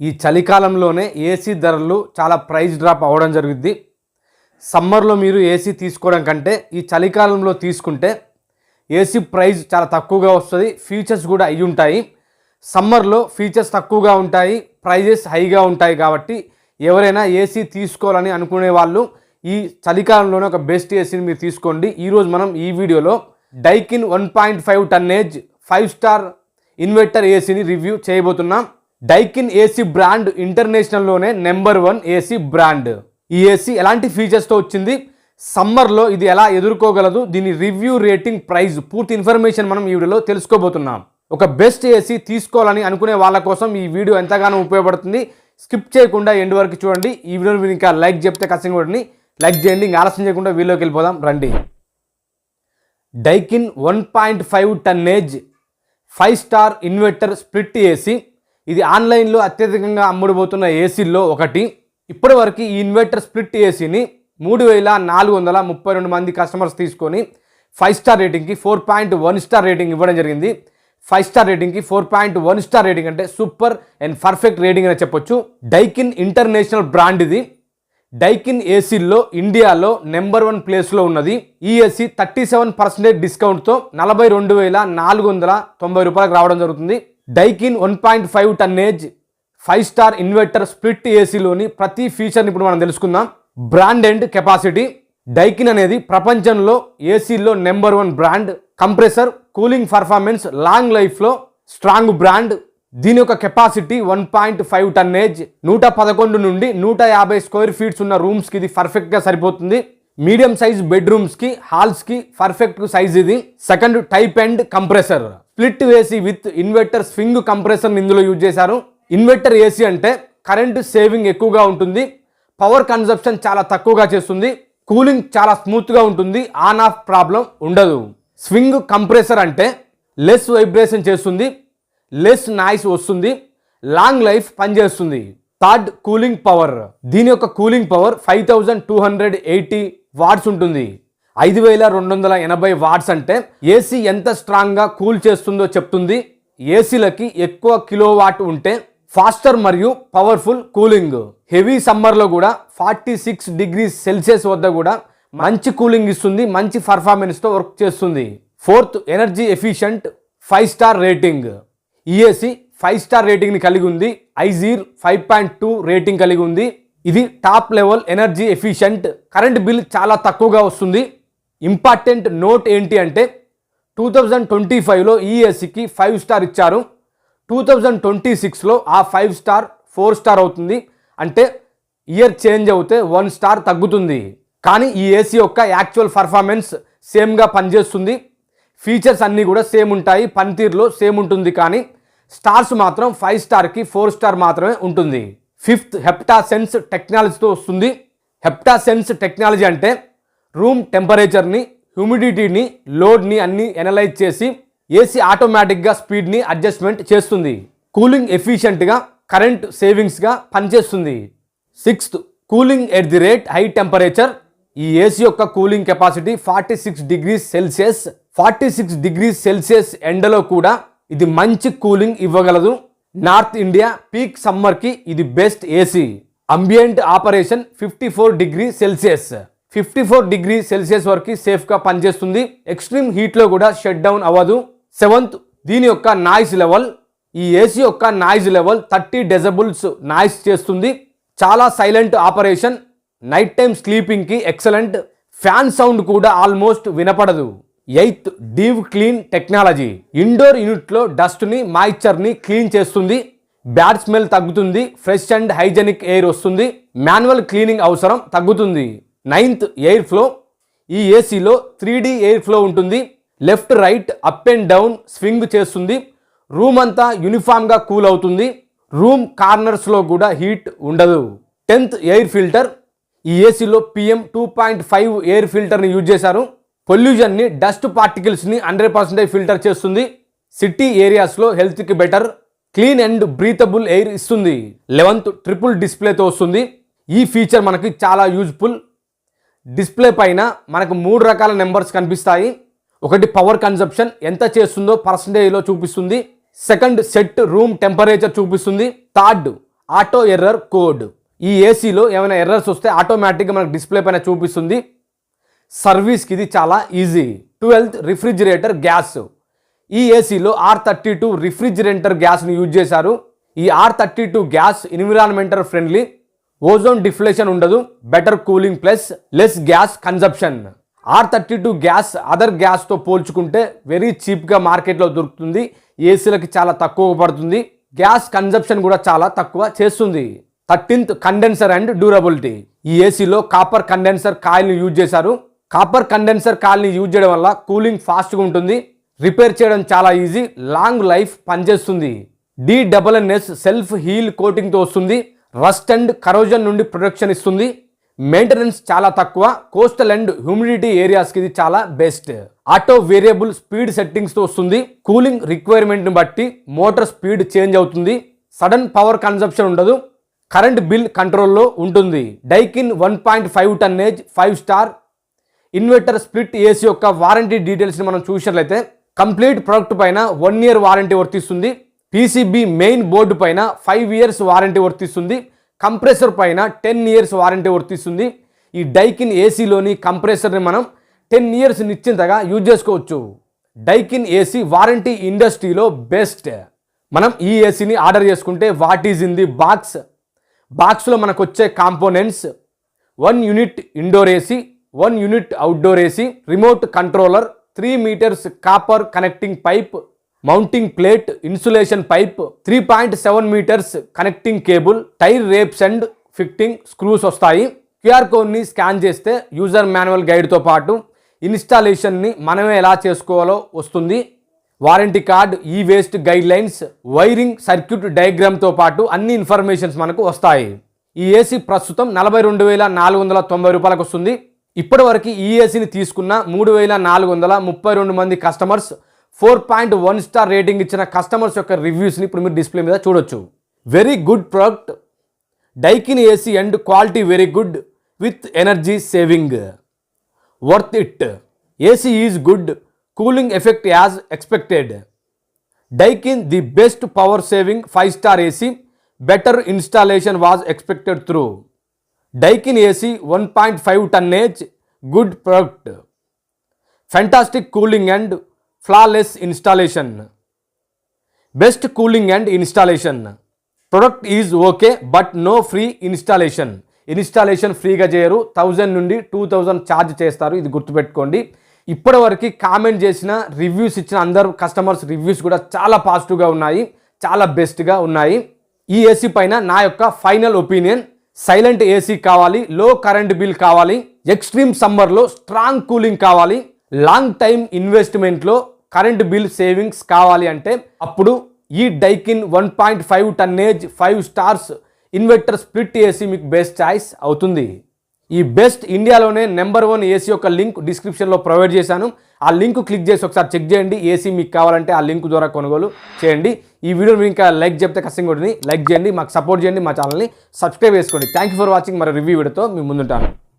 ఈ చలికాలంలోనే ఏసీ ధరలు చాలా ప్రైస్ డ్రాప్ అవ్వడం జరుగుద్ది సమ్మర్లో మీరు ఏసీ తీసుకోవడం కంటే ఈ చలికాలంలో తీసుకుంటే ఏసీ ప్రైస్ చాలా తక్కువగా వస్తుంది. ఫీచర్స్ కూడా అయి ఉంటాయి. సమ్మర్లో ఫీచర్స్ తక్కువగా ఉంటాయి. ప్రైజెస్ హైగా ఉంటాయి కాబట్టి ఎవరైనా ఏసీ తీసుకోవాలని అనుకునే వాళ్ళు ఈ చలికాలంలోనే ఒక బెస్ట్ ఏసీని మీరు తీసుకోండి. ఈరోజు మనం ఈ వీడియోలో Daikin one point five tonnage five star inverter ఏసీని review చేయబోతున్నాం. డైకిన్ ఏసీ బ్రాండ్ ఇంటర్నేషనల్లోనే నెంబర్ వన్ ఏసీ బ్రాండ్ ఈ ఏసీ ఎలాంటి ఫీచర్స్తో వచ్చింది? సమ్మర్లో ఇది ఎలా ఎదుర్కోగలదు? దీని రివ్యూ రేటింగ్ ప్రైజ్ పూర్తి ఇన్ఫర్మేషన్ మనం ఈ వీడియోలో తెలుసుకోబోతున్నాం. ఒక బెస్ట్ ఏసీ తీసుకోవాలని అనుకునే వాళ్ళ కోసం ఈ వీడియో ఎంతగానో ఉపయోగపడుతుంది. స్కిప్ చేయకుండా ఎండ్ వరకు చూడండి. ఈ వీడియోని మీరు ఇంకా లైక్ చెప్తే ఖచ్చితంగా కూడా లైక్ చేయండి ఇంకా ఆలస్యం చేయకుండా వీడియోకి వెళ్ళిపోదాం. రండి. Daikin one point five tonnage five star inverter split AC ఇది ఆన్లైన్లో అత్యధికంగా అమ్ముడుపోతున్న ఏసీల్లో ఒకటి. ఇప్పటివరకు ఈ ఇన్వర్టర్ స్ప్లిట్ ఏసీని మూడు వేల నాలుగు వందల ముప్పై రెండు మంది కస్టమర్స్ తీసుకొని five star రేటింగ్కి four point one star rating ఇవ్వడం జరిగింది. Five star రేటింగ్కి four point one star rating అంటే సూపర్ అండ్ పర్ఫెక్ట్ రేటింగ్ అని చెప్పొచ్చు. డైకిన్ ఇంటర్నేషనల్ బ్రాండ్ ఇది. డైకిన్ ఏసీల్లో ఇండియాలో నెంబర్ వన్ ప్లేస్లో ఉన్నది. ఈ ఏసీ థర్టీ సెవెన్ పర్సెంటేజ్ డిస్కౌంట్తో నలభై రెండు వేల నాలుగు వందల తొంభై రూపాయలకు రావడం జరుగుతుంది. Daikin one point five tonnage five star inverter split ఏసీలోని ప్రతి ఫీచర్ని ఇప్పుడు మనం తెలుసుకుందాం. బ్రాండ్ అండ్ కెపాసిటీ డైకిన్ అనేది ప్రపంచంలో ఏసీల్లో number one brand compressor cooling performance long లైఫ్లో స్ట్రాంగ్ బ్రాండ్ దీని యొక్క capacity one point five tonnage నూట పదకొండు నుండి నూట యాభై స్క్వేర్ ఫీట్స్ ఉన్న రూమ్స్కి ఇది పర్ఫెక్ట్గా సరిపోతుంది. మీడియం సైజ్ బెడ్రూమ్స్కి హాల్స్కి పర్ఫెక్ట్ సైజ్ ఇది. Second type and compressor split AC with inverter swing compressor ఇందులో యూజ్ చేశారు. ఇన్వర్టర్ ఏసీ అంటే కరెంటు సేవింగ్ ఎక్కువగా ఉంటుంది. పవర్ కన్జప్షన్ చాలా తక్కువగా చేస్తుంది. కూలింగ్ చాలా స్మూత్గా ఉంటుంది. ఆన్ ఆఫ్ ప్రాబ్లం ఉండదు. స్వింగ్ కంప్రెసర్ అంటే లెస్ వైబ్రేషన్ చేస్తుంది. లెస్ నాయిస్ వస్తుంది. లాంగ్ లైఫ్ పనిచేస్తుంది. Third cooling power. దీని యొక్క cooling power five thousand two hundred eighty watts ఉంటుంది. ఐదు వేల రెండు వందల ఎనభై వాట్స్ అంటే ఏసీ ఎంత స్ట్రాంగ్గా కూల్ చేస్తుందో చెప్తుంది. ఏసీలకి ఎక్కువ కిలో వాట్ ఉంటే ఫాస్టర్ మరియు పవర్ఫుల్ కూలింగ్ హెవీ సమ్మర్లో కూడా ఫార్టీ సిక్స్ డిగ్రీస్ సెల్సియస్ వద్ద కూడా మంచి కూలింగ్ ఇస్తుంది మంచి పర్ఫార్మెన్స్తో వర్క్ చేస్తుంది. Fourth energy efficient five star rating ఈఏసి five star రేటింగ్ని కలిగి ఉంది. ఐజీర్ ఫైవ్ పాయింట్ టూ రేటింగ్ కలిగి ఉంది. ఇది top level energy efficient current bill చాలా తక్కువగా వస్తుంది. ఇంపార్టెంట్ నోట్ ఏంటి అంటే టూ థౌజండ్ ట్వంటీ ఫైవ్లో ఈఎస్సికి ఫైవ్ స్టార్ ఇచ్చారు. టూ థౌజండ్ ట్వంటీ సిక్స్లో ఆ ఫైవ్ స్టార్ ఫోర్ స్టార్ అవుతుంది. అంటే ఇయర్ చేంజ్ అవుతే వన్ స్టార్ తగ్గుతుంది. కానీ ఈ ఏసీ యొక్క యాక్చువల్ పర్ఫార్మెన్స్ సేమ్గా పనిచేస్తుంది. ఫీచర్స్ అన్నీ కూడా సేమ్ ఉంటాయి. పనితీరులో సేమ్ ఉంటుంది కానీ స్టార్స్ మాత్రం ఫైవ్ స్టార్కి ఫోర్ స్టార్ మాత్రమే ఉంటుంది. ఫిఫ్త్ హెప్టా సెన్స్ టెక్నాలజీతో వస్తుంది. హెప్టా సెన్స్ టెక్నాలజీ అంటే రూమ్ టెంపరేచర్ని హ్యూమిడిటీని లోడ్ని అన్ని ఎనలైజ్ చేసి ఏసీ ఆటోమేటిక్గా స్పీడ్ని అడ్జస్ట్మెంట్ చేస్తుంది. కూలింగ్ ఎఫిషియెంట్గా కరెంట్ సేవింగ్స్గా పనిచేస్తుంది. Sixth cooling at the rate high temperature ఈ ఏసీ యొక్క cooling capacity forty six degrees Celsius forty six degrees Celsius ఎండలో కూడా ఇది మంచి కూలింగ్ ఇవ్వగలదు. నార్త్ ఇండియా పీక్ సమ్మర్కి ఇది best AC ambient operation fifty four degree Celsius fifty four degree Celsius వరకు సేఫ్గా పనిచేస్తుంది. ఎక్స్ట్రీమ్ హీట్లో కూడా షట్ డౌన్ అవ్వదు. సెవెంత్ దీని యొక్క నాయిస్ లెవెల్ ఈ ఏసీ యొక్క noise level thirty decibels noise చేస్తుంది. చాలా సైలెంట్ ఆపరేషన్. నైట్ టైం స్లీపింగ్కి ఎక్సలెంట్. ఫ్యాన్ సౌండ్ కూడా ఆల్మోస్ట్ వినపడదు. Eighth dew clean technology. Indoor యూనిట్లో డస్ట్ని మాయిశ్చర్ని క్లీన్ చేస్తుంది. బ్యాడ్ స్మెల్ తగ్గుతుంది. ఫ్రెష్ అండ్ హైజెనిక్ ఎయిర్ వస్తుంది. మాన్యువల్ క్లీనింగ్ అవసరం తగ్గుతుంది. Ninth air flow. ఈ ఏసీలో త్రీ డి ఎయిర్ ఫ్లో ఉంటుంది. Left right up and down swing చేస్తుంది. రూమ్ అంతా యూనిఫామ్గా కూల్ అవుతుంది. రూమ్ కార్నర్స్లో కూడా హీట్ ఉండదు. Tenth air filter. ఈ ఏసీలో PM two point five air ఫిల్టర్ని use చేశారు. పొల్యూషన్ని డస్ట్ పార్టికల్స్ని హండ్రెడ్ పర్సెంటేజ్ ఫిల్టర్ చేస్తుంది. సిటీ ఏరియాస్లో హెల్త్కి better. Clean and breathable air ఇస్తుంది. లెవెన్త్ ట్రిపుల్ డిస్ప్లేతో వస్తుంది. ఈ ఫీచర్ మనకి చాలా యూజ్ఫుల్. డిస్ప్లే పైన మనకు మూడు రకాల నెంబర్స్ కనిపిస్తాయి. ఒకటి పవర్ కన్జప్షన్ ఎంత చేస్తుందో పర్సంటేజ్లో చూపిస్తుంది. సెకండ్ సెట్ రూమ్ టెంపరేచర్ చూపిస్తుంది. Third auto error code. ఈ ఏసీలో ఏమైనా ఎర్రర్స్ వస్తే ఆటోమేటిక్గా మనకు డిస్ప్లే పైన చూపిస్తుంది. సర్వీస్కి ఇది చాలా ఈజీ. Twelfth refrigerator gas. ఈ ఏసీలో ఆర్ థర్టీ టూ రిఫ్రిజిరేటర్ గ్యాస్ని యూజ్ చేశారు. ఈ R thirty two gas environmental friendly. Ozone deflation ఉండదు better cooling plus less gas consumption R thirty two gas other గ్యాస్తో పోల్చుకుంటే వెరీ చీప్గా మార్కెట్లో దొరుకుతుంది ఏసీలకి చాలా తక్కువ పడుతుంది గ్యాస్ కన్సప్షన్ కూడా చాలా తక్కువ చేస్తుంది. థర్టీన్త్ కండెన్సర్ అండ్ డ్యూరబిలిటీ ఈ ఏసీలో కాపర్ కండెన్సర్ కాయిల్ని యూజ్ చేశారు. కాపర్ కండెన్సర్ కాయిల్ని యూజ్ చేయడం వల్ల కూలింగ్ ఫాస్ట్గా ఉంటుంది రిపేర్ చేయడం చాలా ఈజీ లాంగ్ లైఫ్ పనిచేస్తుంది. డి సెల్ఫ్ హీల్ కోటింగ్తో వస్తుంది రస్ట్ అండ్ కరోజన్ నుండి ప్రొటెక్షన్ ఇస్తుంది. మెయింటెనెన్స్ చాలా తక్కువ. కోస్టల్ అండ్ హ్యూమిడిటీ ఏరియాస్కి ఇది చాలా బెస్ట్ ఆటో వేరియబుల్ స్పీడ్ సెట్టింగ్స్తో వస్తుంది. కూలింగ్ రిక్వైర్మెంట్ని బట్టి మోటార్ స్పీడ్ చేంజ్ అవుతుంది. సడన్ పవర్ కన్సప్షన్ ఉండదు. కరెంట్ బిల్ కంట్రోల్లో ఉంటుంది. Daikin one point five tonnage five star inverter split AC యొక్క వారంటీ డీటెయిల్స్ని మనం చూసినట్లయితే కంప్లీట్ ప్రోడక్ట్ పైన వన్ ఇయర్ వారంటీ వర్తిస్తుంది. పీసీబీ మెయిన్ బోర్డు పైన ఫైవ్ ఇయర్స్ వారంటీ వర్తిస్తుంది. కంప్రెసర్ పైన టెన్ ఇయర్స్ వారంటీ వర్తిస్తుంది. ఈ డైకిన్ ఏసీలోని కంప్రెసర్ని మనం టెన్ ఇయర్స్ నిశ్చింతగా యూజ్ చేసుకోవచ్చు. డైకిన్ ఏసీ వారంటీ ఇండస్ట్రీలో బెస్ట్. మనం ఈ ఏసీని ఆర్డర్ చేసుకుంటే what is in the box? బాక్స్లో మనకు వచ్చే components. One unit indoor AC one unit outdoor AC remote controller three metres copper connecting pipe mounting plate insulation pipe three point seven metres connecting cable tie wraps and fitting screws వస్తాయి. QR కోడ్ని scan చేస్తే user manual గైడ్తో పాటు ఇన్స్టాలేషన్ని మనమే ఎలా చేసుకోవాలో వస్తుంది. Warranty card e waste guidelines wiring circuit డయాగ్రామ్తో పాటు అన్ని ఇన్ఫర్మేషన్స్ మనకు వస్తాయి. ఈ ఏసీ ప్రస్తుతం నలభై రెండు వేల నాలుగు వందల తొంభై రూపాయలకు వస్తుంది. ఇప్పటివరకు ఈ ఏసీని తీసుకున్న మూడు వేల నాలుగు వందల ముప్పై రెండు మంది customers four point one star rating ఇచ్చిన కస్టమర్స్ యొక్క రివ్యూస్ని ఇప్పుడు మీరు డిస్ప్లే మీద చూడొచ్చు. Very good product Daikin AC and quality very good with energy saving worth it AC is good cooling effect as expected Daikin the best power saving five star AC better installation was expected through Daikin AC one point five tonnage good product fantastic cooling and flawless installation best cooling and installation product is okay but no free installation installation ఫ్రీగా చేయరు. Thousand నుండి two thousand charge చేస్తారు. ఇది గుర్తుపెట్టుకోండి. ఇప్పటివరకు comment చేసిన reviews ఇచ్చిన అందరు కస్టమర్స్ రివ్యూస్ కూడా చాలా పాజిటివ్గా ఉన్నాయి. చాలా బెస్ట్గా ఉన్నాయి. ఈ ఏసీ పైన నా యొక్క ఫైనల్ ఒపీనియన్ సైలెంట్ ఏసీ కావాలి. లో కరెంట్ బిల్ కావాలి. ఎక్స్ట్రీమ్ సమ్మర్లో స్ట్రాంగ్ కూలింగ్ కావాలి. లాంగ్ టైం ఇన్వెస్ట్మెంట్లో కరెంట్ బిల్ సేవింగ్స్ కావాలి అంటే అప్పుడు ఈ Daikin one point five tonnage five stars inverter split AC మీకు బెస్ట్ చాయిస్ అవుతుంది. ఈ బెస్ట్ ఇండియాలోనే నెంబర్ వన్ ఏసీ యొక్క లింక్ డిస్క్రిప్షన్లో ప్రొవైడ్ చేశాను. ఆ లింక్ క్లిక్ చేసి ఒకసారి చెక్ చేయండి. ఏసీ మీకు కావాలంటే ఆ లింక్ ద్వారా కొనుగోలు చేయండి. ఈ వీడియో మీరు ఇంకా లైక్ చెప్తే కష్టంగా ఉంటుంది. లైక్ చేయండి మాకు సపోర్ట్ చేయండి మా ఛానల్ని. సబ్స్క్రైబ్ చేసుకోండి. థ్యాంక్ యూ ఫర్ వాచింగ్ మరి రివ్యూ వీడియోతో మీ ముందుంటాను.